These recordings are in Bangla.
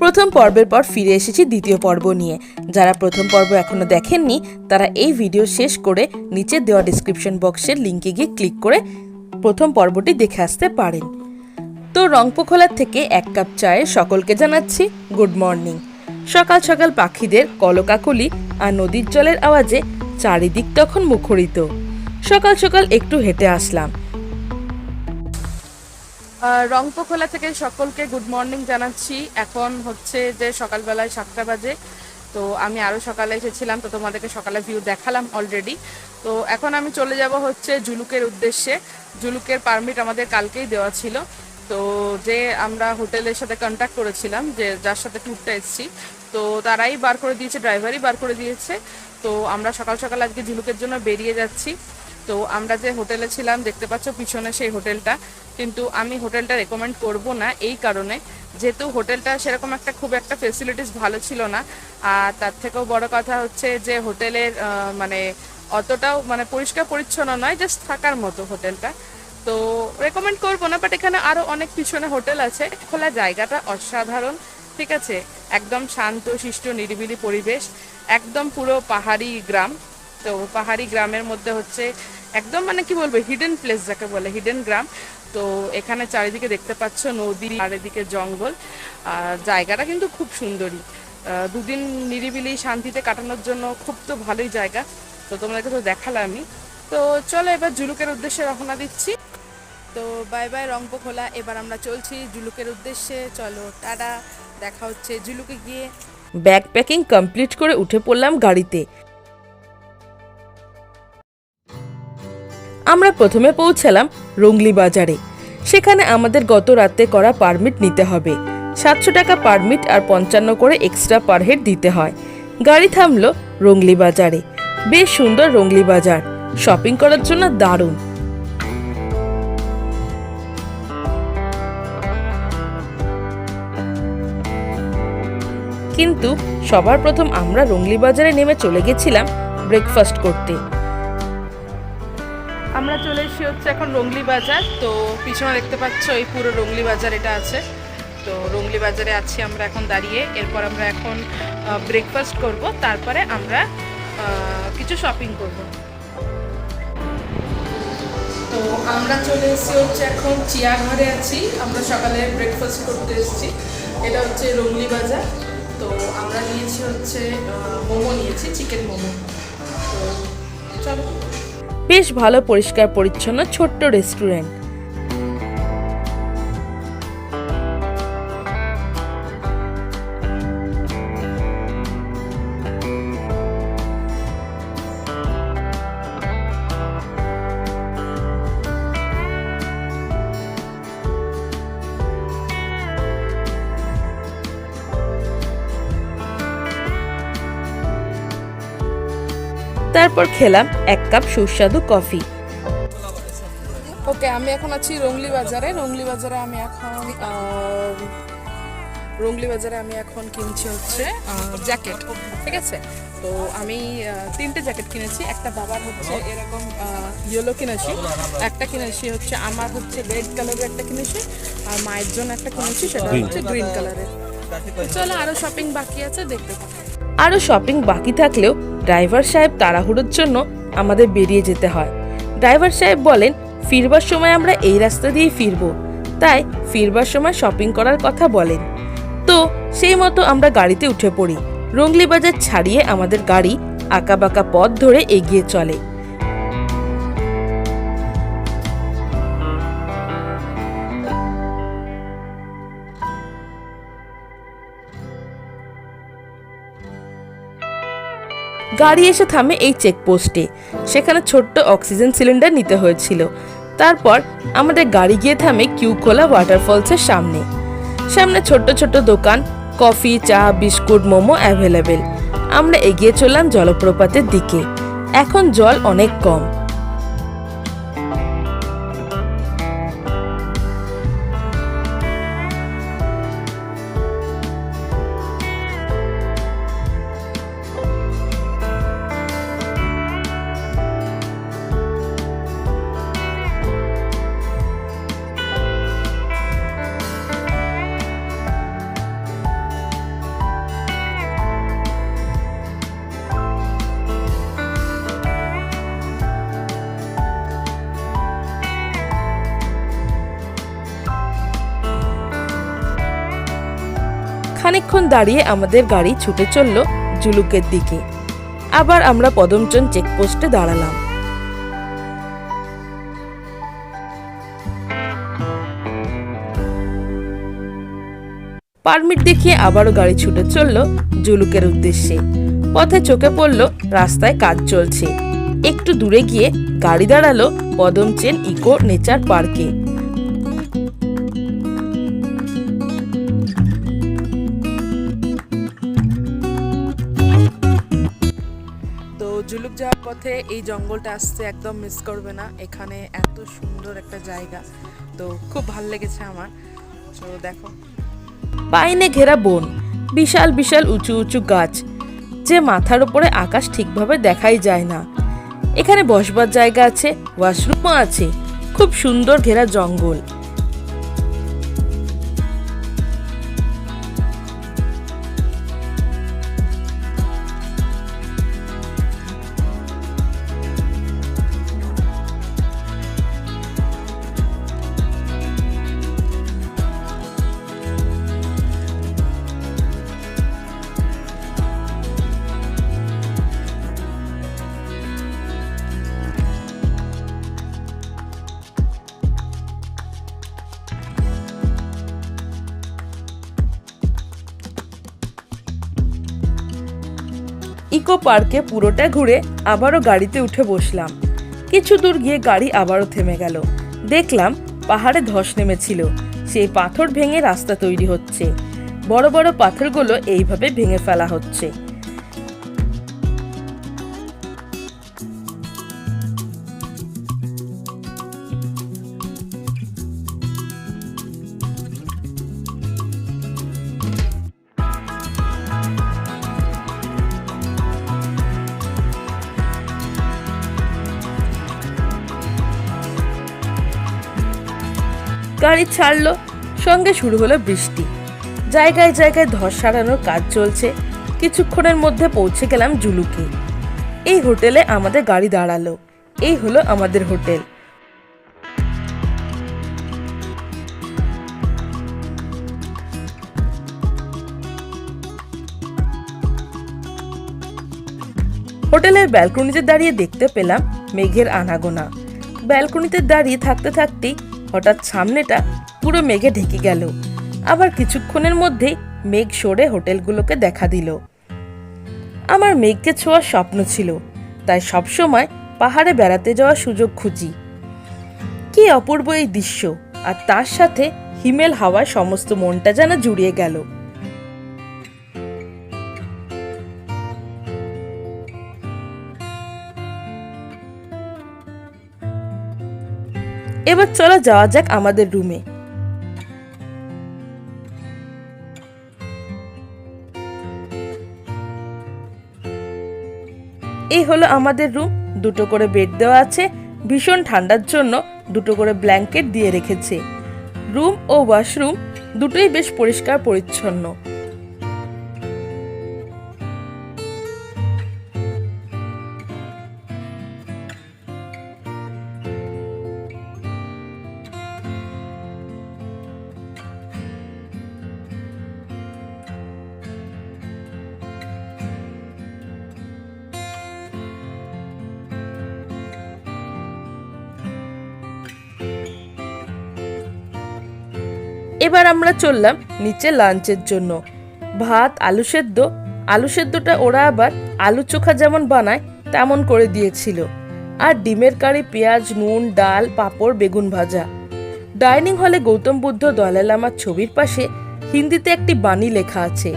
প্রথম পর্বের পর ফিরে এসেছি দ্বিতীয় পর্ব নিয়ে। যারা প্রথম পর্ব এখনও দেখেননি, তারা এই ভিডিও শেষ করে নিচে দেওয়া ডিসক্রিপশন বক্সের লিঙ্কে গিয়ে ক্লিক করে প্রথম পর্বটি দেখে আসতে পারেন। তো রংপোখোলার থেকে এক কাপ চায়ে সকলকে জানাচ্ছি গুড মর্নিং সকাল সকাল পাখিদের কলকাকলি আর নদীর জলের আওয়াজে চারিদিক তখন মুখরিত। সকাল সকাল একটু হেঁটে আসলাম। রংপোখোলা থেকে সকলকে গুড মর্নিং জানাচ্ছি। এখন হচ্ছে যে সকালবেলায় সাতটা বাজে, তো আমি আরও সকালে এসেছিলাম, তো তোমাদেরকে সকালে ভিউ দেখালাম অলরেডি তো এখন আমি চলে যাব হচ্ছে জুলুকের উদ্দেশ্যে। জুলুকের পারমিট আমাদের কালকেই দেওয়া ছিল। তো যে আমরা হোটেলের সাথে কন্ট্যাক্ট করেছিলাম, যে যার সাথে ট্যুরটা এসেছি, তো তারাই বার করে দিয়েছে ড্রাইভারই বার করে দিয়েছে। তো আমরা সকাল সকাল আজকে ঝিনুকের জন্য বেরিয়ে যাচ্ছি। তো আমরা যে হোটেলে ছিলাম, দেখতে পাচ্ছ পিছনে সেই হোটেলটা। কিন্তু আমি হোটেলটা রেকমেন্ড করব না এই কারণে। যেহেতু হোটেলটা সেরকম একটা খুব একটা ফেসিলিটিস ভালো ছিল না। আর তার থেকেও বড় কথা হচ্ছে যে হোটেলের মানে অতটাও মানে পরিষ্কার পরিচ্ছন্ন নয় জাস্ট থাকার মতো হোটেলটা। তো রেকমেন্ড করব না বাট এখানে আরও অনেক পিছনে হোটেল আছে। খোলা জায়গাটা অসাধারণ, ঠিক আছে? একদম শান্ত, শিষ্ট, নিরিবিলি পরিবেশ। একদম পুরো পাহাড়ি গ্রাম। তো পাহাড়ি গ্রামের মধ্যে হচ্ছে একদম মানে কি বলব হিডেন প্লেস যাকে বলে হিডেন গ্রাম। তো এখানে চারিদিকে দেখতে পাচ্ছ নদী আর এদিকে জঙ্গল জায়গাটা কিন্তু খুব সুন্দরী। দুদিন নিরিবিলি শান্তিতে কাটানোর জন্য খুব তো ভালোই জায়গা। তো তোমাদেরকে তো দেখালাম আমি তো চলো এবার জুলুকের উদ্দেশ্যে রওনা দিচ্ছি। তো বাই বাই রংপো খোলা এবার আমরা চলছি জুলুকের উদ্দেশ্যে। চলো, টাটা। দেখা হচ্ছে জুলুকে গিয়ে। ব্যাগ প্যাকিং কমপ্লিট করে উঠে পড়লাম গাড়িতে। আমরা প্রথমে পৌঁছালাম রংলি বাজারে। সেখানে আমাদের গত রাতে করা পারমিট নিতে হবে। সাতশো টাকা পারমিট আর পঞ্চান্ন করে এক্সট্রা পার হেড দিতে হয়। গাড়ি থামলো রংলি বাজারে। বেশ সুন্দর রংলি বাজার। শপিং করার জন্য দারুণ। কিন্তু সবার প্রথম আমরা রংলি বাজারে নেমে চলে গেছিলাম ব্রেকফাস্ট করতে। আমরা চলে এসেছি হচ্ছে এখন রংলি বাজার। তো পিছনে দেখতে পাচ্ছ এই পুরো রংলি বাজার এটা আছে। তো রংলি বাজারে আছি আমরা এখন দাঁড়িয়ে। এরপর আমরা এখন ব্রেকফাস্ট করব। তারপরে আমরা কিছু শপিং করব। তো আমরা চলে এসেছি হচ্ছে এখন চিয়া ঘরে আছি। আমরা সকালে ব্রেকফাস্ট করতে এসেছি। এটা হচ্ছে রংলি বাজার। তো আমরা নিয়েছি হচ্ছে মোমো নিয়েছি চিকেন মোমো। তো চলো। বেশ ভালো পরিষ্কার পরিচ্ছন্ন ছোট্ট রেস্টুরেন্ট তারপর খেলাম এক কাপ সুস্বাদু কফি। ওকে আমি এখন আছি রংলি বাজারে। রংলি বাজারে আমি এখন রংলি বাজারে আমি এখন কিনছি হচ্ছে জ্যাকেট ঠিক আছে? তো আমি তিনটে জ্যাকেট কিনেছি। একটা বাবার হচ্ছে এরকম ইয়েলো কিনেছি একটা কিনেছি হচ্ছে আমার হচ্ছে রেড কালারের একটা কিনেছি আর মায়ের জন্য একটা কিনেছি সেটা হচ্ছে গ্রিন কালারের চলো আরও শপিং বাকি আছে দেখতে আরও শপিং বাকি থাকলেও ড্রাইভার সাহেব তাড়াহুড়োর জন্য আমাদের বেরিয়ে যেতে হয়। ড্রাইভার সাহেব বলেন, ফিরবার সময় আমরা এই রাস্তা দিয়েই ফিরব। তাই ফিরবার সময় শপিং করার কথা বলেন। তো সেই মতো আমরা গাড়িতে উঠে পড়ি। রঙ্গলি বাজার ছাড়িয়ে আমাদের গাড়ি আঁকাবাঁকা পথ ধরে এগিয়ে চলে। গাড়ি এসে থামে এই চেকপোস্টে। সেখানে ছোট্ট অক্সিজেন সিলিন্ডার নিতে হয়েছিল। তারপর আমাদের গাড়ি গিয়ে থামে কিউখোলা ওয়াটারফলসের সামনে। সামনে ছোট্ট ছোট্ট দোকান, কফি, চা, বিস্কুট, মোমো অ্যাভেলেবেল। আমরা এগিয়ে চললাম জলপ্রপাতের দিকে। এখন জল অনেক কম। খানিকক্ষণ দাঁড়িয়ে আমাদের গাড়ি ছুটে চলল জুলুকের দিকে। আবার আমরা পদমচন চেকপোস্টে দাঁড়ালাম। পারমিট দেখিয়ে আবারও গাড়ি ছুটে চলল জুলুকের উদ্দেশ্যে। পথে চোখে পড়ল, রাস্তায় কাজ চলছে। একটু দূরে গিয়ে গাড়ি দাঁড়াল পদমচেন ইকো নেচার পার্কে। যাওয়ার পথে এই জঙ্গলটা আসতে একদম মিস করবে না। এখানে এত সুন্দর একটা জায়গা। তো খুব ভালো লেগেছে আমার। তো দেখো। পাইনে ঘেরা বন। বিশাল বিশাল, উঁচু উঁচু গাছ। যে মাথার উপরে আকাশ ঠিকভাবে দেখাই যায় না। এখানে বসবার জায়গা আছে ওয়াশরুমও আছে। খুব সুন্দর ঘেরা জঙ্গল। ইকো পার্কে পুরোটা ঘুরে আবারও গাড়িতে উঠে বসলাম। কিছু দূর গিয়ে গাড়ি আবারও থেমে গেল। দেখলাম পাহাড়ে ধস নেমেছিল। সেই পাথর ভেঙে রাস্তা তৈরি হচ্ছে। বড় বড় পাথরগুলো এইভাবে ভেঙে ফেলা হচ্ছে। গাড়ি ছাড়লো, সঙ্গে শুরু হলো বৃষ্টি। জায়গায় জায়গায় ধস সারানোর কাজ চলছে, কিছুক্ষণের মধ্যে পৌঁছে গেলাম জুলুকে। এই হোটেলে আমাদের গাড়ি দাঁড়াল, এই হলো আমাদের হোটেল। হোটেলের ব্যালকনিতে দাঁড়িয়ে দেখতে পেলাম মেঘের আনাগোনা। ব্যালকনিতে দাঁড়িয়ে থাকতে থাকতেই হঠাৎ সামনেটা পুরো মেঘে ঢেকে গেল। আবার কিছুক্ষণের মধ্যেই মেঘ সরে হোটেলগুলোকে দেখা দিল। আমার মেঘকে ছোঁয়ার স্বপ্ন ছিল, তাই সবসময় পাহাড়ে বেড়াতে যাওয়ার সুযোগ খুঁজি। কি অপূর্ব এই দৃশ্য, আর তার সাথে হিমেল হাওয়ায় সমস্ত মনটা যেন জুড়িয়ে গেল। এবার চলো যাওয়া যাক আমাদের রুমে। এই হলো আমাদের রুম, দুটো করে বেড দেওয়া আছে, ভীষণ ঠান্ডার জন্য দুটো করে ব্ল্যাঙ্কেট দিয়ে রেখেছে। রুম ও ওয়াশরুম দুটোই বেশ পরিষ্কার পরিচ্ছন্ন। এবার আমরা চললাম নিচে লাঞ্চের জন্য। ভাত, আলু সেদ্ধ। আলু সেদ্ধটা ওরা আবার আলু চোখা যেমন বানায়, তেমন করে দিয়েছিল। আর ডিমের কারি, পেঁয়াজ, নুন, ডাল, পাঁপড়, বেগুন ভাজা। ডাইনিং হলে গৌতম বুদ্ধ দলাই লামার ছবির পাশে হিন্দিতে একটি বাণী লেখা আছে,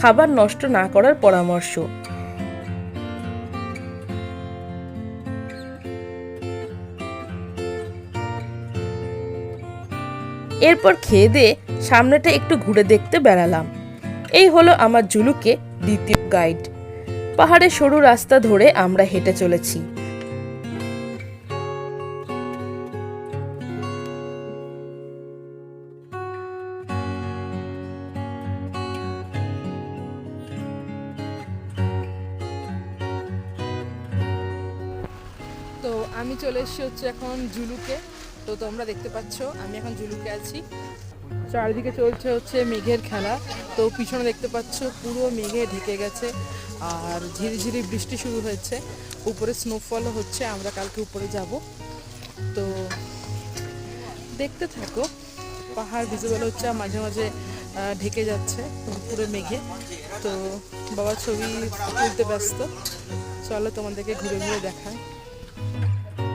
খাবার নষ্ট না করার পরামর্শ। এরপর খেয়ে দিয়ে সামনেটা একটু ঘুরে দেখতে বেড়ালাম। এই হলো আমার জুলুকে দ্বিতীয় গাইড পাহাড়ে সরু রাস্তা ধরে আমরা হেঁটে চলেছি। তো আমি চলে এসেছি হচ্ছে এখন জুলুকে। তো তোমরা দেখতে পাচ্ছ, আমি এখন জুলুকে আছি। চারিদিকে চলছে হচ্ছে মেঘের খেলা। তো পিছনে দেখতে পাচ্ছ, পুরো মেঘে ঢেকে গেছে আর ঝিরিঝিরি বৃষ্টি শুরু হয়েছে। উপরে স্নোফলও হচ্ছে, আমরা কালকে উপরে যাব। তো দেখতে থাকো, পাহাড় ভিজিবল হচ্ছে মাঝে মাঝে ঢেকে যাচ্ছে পুরো মেঘে। তো বাবা ছবি তুলতে ব্যস্ত। চলো তোমাদেরকে ঘুরে ঘুরে দেখায়।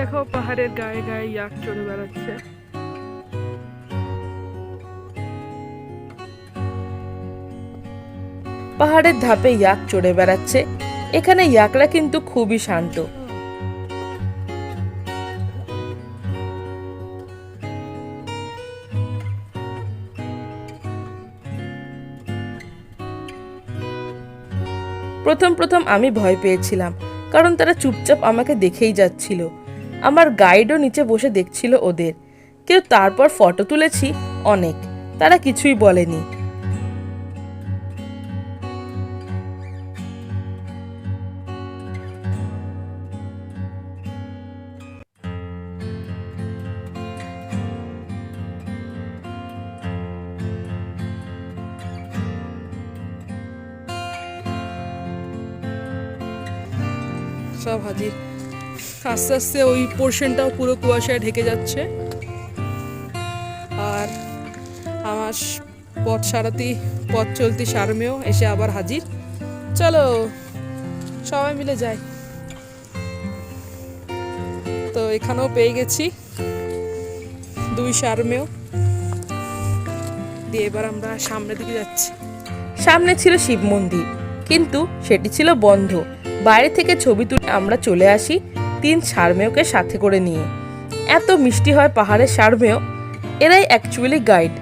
দেখো পাহাড়ের গায়ে গায়ে ইয়াক চড়ে বেড়াচ্ছে। পাহাড়ের ধাপে ইয়াক চড়ে বেড়াচ্ছে। এখানে ইয়াকরা কিন্তু খুবই শান্ত। প্রথম প্রথম আমি ভয় পেয়েছিলাম, কারণ তারা চুপচাপ আমাকে দেখেই যাচ্ছিল। আমার গাইডও নিচে বসে দেখছিল ওদের। কেউ তারপর ফটো তুলেছি অনেক, তারা কিছুই বলেনি। সব হাজির। আস্তে আস্তে ওই পোর্শনটাও পুরো কুয়াশায় ঢেকে যাচ্ছে। আর আমার পথ সারাতি পথ চলতি সারমেও এসে আবার হাজির। চলো, সবাই মিলে যাই। তো এখানেও পেয়ে গেছি দুই সারমেও। দিয়ে এবার আমরা সামনের দিকে যাচ্ছি। সামনে ছিল শিব মন্দির, কিন্তু সেটি ছিল বন্ধ। বাইরে থেকে ছবি তুলে আমরা চলে আসি তিন সারমেয়কে সাথে করে নিয়ে। এত মিষ্টি হয় পাহাড়ের সারমেয়, এরাই অ্যাকচুয়ালি গাইড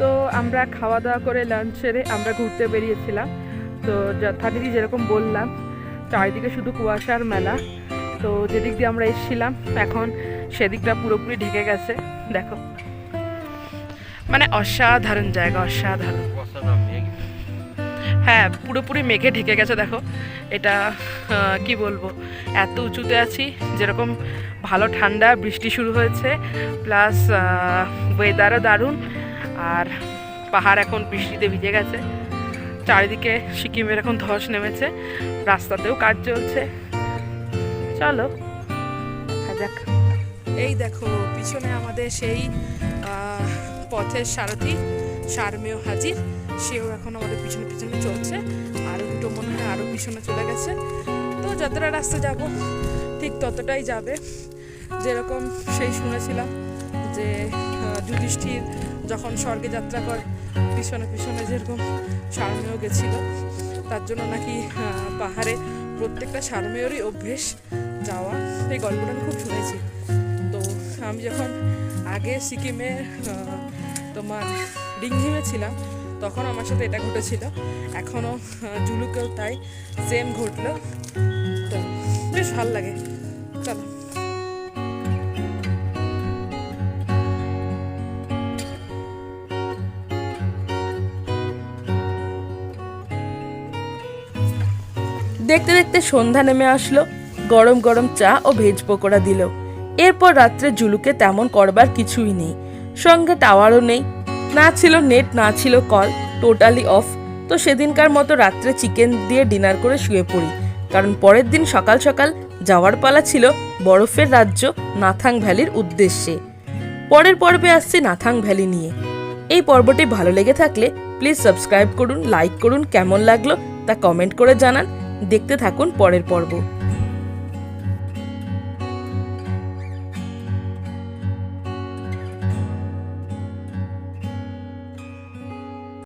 তো আমরা খাওয়া দাওয়া করে লাঞ্চ সেরে আমরা ঘুরতে বেরিয়েছিলাম। তো যথারীতি যেরকম বললাম, চারিদিকে শুধু কুয়াশার মেলা। তো যেদিক দিয়ে আমরা এসেছিলাম, এখন সেদিকটা পুরোপুরি ঢেকে গেছে। দেখো। মানে অসাধারণ জায়গা, অসাধারণ। হ্যাঁ পুরোপুরি মেঘে ঢেকে গেছে, দেখো। এটা কি বলব? এত উঁচুতে আছি, যেরকম ভালো ঠান্ডা বৃষ্টি শুরু হয়েছে, প্লাস ওয়েদারও দারুণ, আর পাহাড় এখন বৃষ্টিতে ভিজে গেছে। চারিদিকে সিকিমের এখন ধস নেমেছে, রাস্তাতেও কাজ চলছে। চলো এই দেখো, পিছনে আমাদের সেই পথের সারথি, সারমেয় হাজির। সেও এখন আমাদের পিছনে পিছনে চলছে। আরও দুটো মনে হয় আরও পিছনে চলে গেছে। তো যতটা রাস্তা যাব, ঠিক ততটাই যাবে। যেরকম সেই শুনেছিলাম যে যুধিষ্ঠির যখন স্বর্গে যাত্রা করে, পিছনে পিছনে যেরকম সারমেয় গেছিল, তার জন্য নাকি পাহাড়ে প্রত্যেকটা সারমেয়রই অভ্যেস যাওয়া। এই গল্পটা আমি খুব শুনেছি। তো আমি যখন আগে সিকিমে তোমার রিংহিমে ছিলাম তখন আমার সাথে এটা ঘটেছিল। এখনও জুলুকেও তাই সেম ঘটলো। তো বেশ ভালো লাগে। চলো। দেখতে দেখতে সন্ধ্যা নেমে আসলো, গরম গরম চা ও ভেজ পকোড়া দিল। এরপর রাত্রে জুলুকে তেমন করবার কিছুই নেই। সঙ্গে টাওয়ারও নেই। না ছিল নেট, না ছিল কল, টোটালি অফ। তো সেদিনকার মতো রাত্রে চিকেন দিয়ে ডিনার করে শুয়ে পড়ি। কারণ পরের দিন সকাল সকাল যাওয়ার পালা ছিল বরফের রাজ্য নাথাং ভ্যালির উদ্দেশ্যে। পরের পর্বে আসছে নাথাং ভ্যালি নিয়ে। এই পর্বটি ভালো লেগে থাকলে প্লিজ সাবস্ক্রাইব করুন, লাইক করুন, কেমন লাগল তা কমেন্ট করে জানান। দেখতে থাকুন পরের পর্ব।